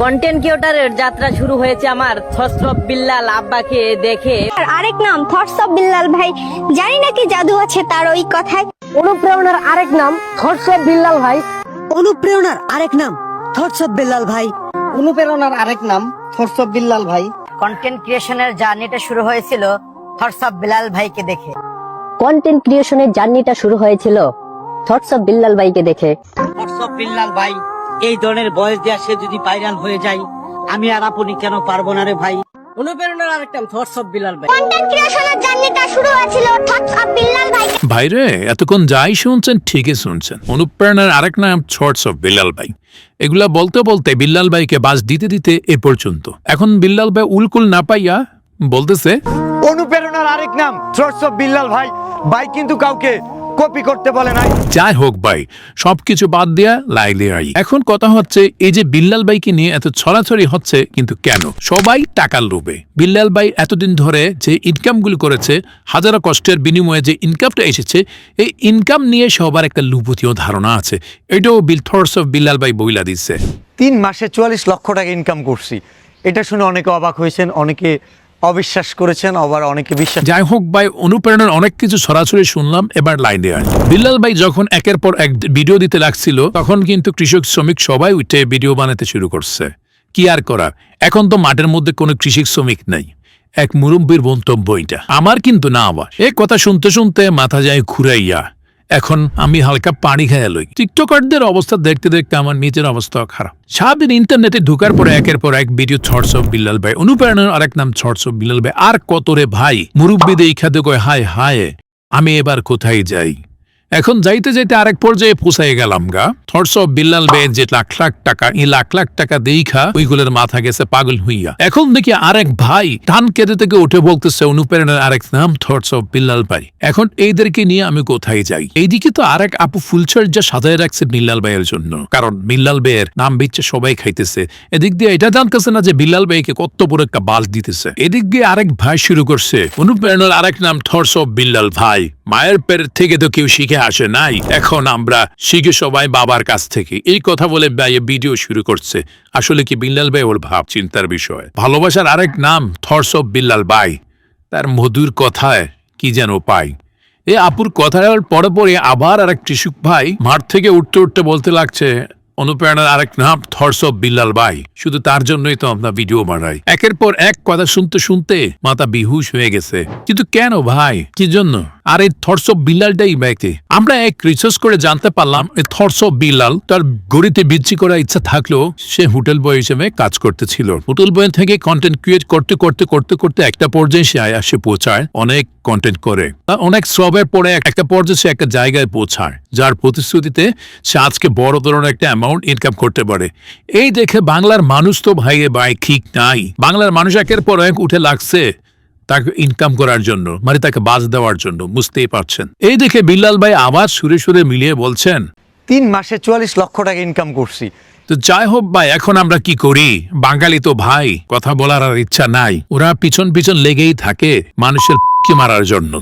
Content ক্রিয়েটারের যাত্রা শুরু হয়েছে আমার ছত্রপ বিল্লাল আব্বাকে দেখে। আর আরেক নাম থটস অফ বিল্লাল ভাই। জানি না কি জাদু আছে তার ওই কথায়। অনুপ্রেরণার আরেক নাম থটস অফ বিল্লাল ভাই। অনুপ্রেরণার আরেক নাম থটস বিল্লাল ভাই। অনুপ্রেরণার আরেক নাম থটস অফ বিল্লাল ভাই। কন্টেন্ট ক্রিয়েশনের জার্নিটা শুরু হয়েছিল থটস অফ বিলাল ভাইকে দেখে। কন্টেন্ট ক্রিয়েশনের জার্নিটা শুরু হয়েছিল থটস অফ বিল্লাল বাইকে দেখে। হোয়াটসঅ্যাপ বিল্লাল ভাই। এই ধরনের বয়স দেওয়া সে যদি পাইরান হয়ে যায় আমি আর আপনি কেন পারব না রে ভাই? অনুপ্রেরণার আরেক নাম থটস অফ বিল্লাল ভাই কন্টেন্ট ক্রিয়েশনের জার্নিটা শুরু হয়েছিল থটস অফ বিল্লাল ভাই। ভাইরে এতক্ষণ যাই শুনছেন ঠিকই শুনছেন। অনুপ্রেরণার আরেক নাম শর্টস অফ বিল্লাল ভাই। এগুলা বলতে বলতে বিল্লাল ভাইকে বাস দিতে দিতে এ পর্যন্ত। এখন বিল্লাল ভাই উলকুল না পাইয়া বলতেছে অনুপ্রেরণার আরেক নাম থ্রটস অফ বিল্লাল ভাই। ভাই কিন্তু কাউকে কপি করতে বলে নাই। যাই হোক ভাই সবকিছু বাদ দেয়া লাইলে আই এখন কথা হচ্ছে এই যে বিল্লাল ভাইকে নিয়ে এত ছড়াছড়ি হচ্ছে কিন্তু কেন? সবাই টাকার লোভে। বিল্লাল ভাই এতদিন ধরে যে ইনকামগুলো করেছে হাজারো কষ্টের বিনিময়ে যে ইনকামটা এসেছে এই ইনকাম নিয়ে সবার একটা লুপতীয় ধারণা আছে। এটাও বিল থর্স অফ বিল্লাল ভাই বইলা দিচ্ছে তিন মাসে চুয়াল্লিশ লক্ষ টাকা ইনকাম করছি। এটা শুনে অনেকে অবাক হয়েছেন অনেকে অবিশ্বাস করেছেন, আবার অনেকে বিশ্বাস যাই হোক ভাই, অনুপ্রেরণার অনেক কিছু সরাসরি শুনলাম, এবার লাইনে আয়। বিল্লাল ভাই যখন একের পর এক ভিডিও দিতে লাগছিল, তখন কিন্তু কৃষক শ্রমিক সবাই উঠে ভিডিও বানাতে শুরু করছে। কি আর করা? এখন তো মাঠের মধ্যে কোনো কৃষক শ্রমিক নাই। এক মুরব্বীর মন্তব্য এটা। আমার কিন্তু না আবার। এ কথা শুনতে শুনতে মাথা যায় ঘুরাইয়া। এখন আমি হালকা পানি খেয়ে লই। টিকটকারদের অবস্থা দেখতে দেখতে আমার নিজের অবস্থা খারাপ। সারাদিন ইন্টারনেটে ঢুকার পরে একের পর এক ভিডিও ছড়স বিল্লাল ভাই। অনুপ্রেরণার আরেক নাম ছড়স বিল্লাল ভাই। আর কত রে ভাই? মুরব্বী খাদ্য কয়, হায় হায়, আমি এবার কোথায় যাই? এখন যাইতে যাইতে আরেক পর্যায়ে পোষাই গেলাম গা। থটস অফ বিল্লাল বে যে লাখ লাখ টাকা, এই লাখ লাখ টাকা দেইখা ওইগুলোর মাথা গেছে পাগল হইয়া। এখন দেখি আরেক ভাই ধান কেটে থেকে উঠে বলতেছে, অনুপ্রেরণার আরেক নাম থটস অফ বিল্লাল ভাই। এখন এইদেরকে নিয়ে আমি কোথায় যাই? এইদিকে তো আরেক আপু ফুলচর্যা সাজায় রাখছে বিল্লাল ভাইয়ের জন্য। কারণ বিল্লাল বেয়ের নাম বিচ্ছে সবাই খাইতেছে। এদিক দিয়ে এটা জানতেছে না যে বিল্লাল ভাইকে কত বড় একটা বাস দিতেছে। এদিক দিয়ে আরেক ভাই শুরু করছে, অনুপ্রেরণার আরেক নাম থটস অফ বিল্লাল ভাই। মায়ের পেট থেকে তো কেউ শিখে আসে নাই। এখন আমরা শিখে সবাই বাবার কাছ থেকে। এই কথা বলে ভাই ভিডিও শুরু করছে। আসলে কি বিল্লাল ভাই ওর ভাব চিন্তার বিষয়? ভালোবাসার আরেক নাম থটস অফ বিল্লাল ভাই তার মধুর কথায় কি যেন পাই। এ আপুর কথার পরে পরে আবার আরেক কৃষক ভাই মাঠ থেকে উঠতে উঠতে বলতে লাগছে, অনুপ্রেরণার আরেক নাম থটস অফ বিল্লাল ভাই শুধু তার জন্যই তো আমরা ভিডিও বানাই। একের পর এক কথা শুনতে শুনতে মাথা বিহুশ হয়ে গেছে। কিন্তু কেন ভাই? কি জন্য? আর এই থটস অফ বিল্লালটাই ব্যাকে আমরা এক রিসার্চ করে জানতে পারলাম, এই থটস অফ বিল্লাল তার গড়িতে বিচ্ছি করার ইচ্ছা থাকলেও সে হোটেল বয় হিসেবে কাজ করতেছিল। হোটেল বয় থেকে কন্টেন্ট ক্রিয়েট করতে করতে করতে করতে একটা পর্যায়ে সে আয় আসে পৌঁছায়, অনেক কন্টেন্ট করে। অনেক শ্রবের পরে একটা পর্যায়ে সে একটা জায়গায় পৌঁছায়, যার প্রতিশ্রুতিতে সে আজকে বড় ধরনের একটা অ্যামাউন্ট ইনকাম করতে পারে। এই দেখে বাংলার মানুষ তো ভাইয়ে ভাই ঠিক নাই। বাংলার মানুষ একের পর এক উঠে লাগছে তাকে ইনকাম করার জন্য মানে তাকে বাজ দেওয়ার জন্য বুঝতেই পারছেন। এই দেখে বিল্লাল ভাই আবার সুরে সুরে মিলিয়ে বলছেন তিন মাসে চুয়াল্লিশ লক্ষ টাকা ইনকাম করছি। তো যাই হোক ভাই এখন আমরা কি করি? বাঙালি তো ভাই কথা বলার আর ইচ্ছা নাই। ওরা পিছন পিছন লেগেই থাকে মানুষের কি মারার জন্য।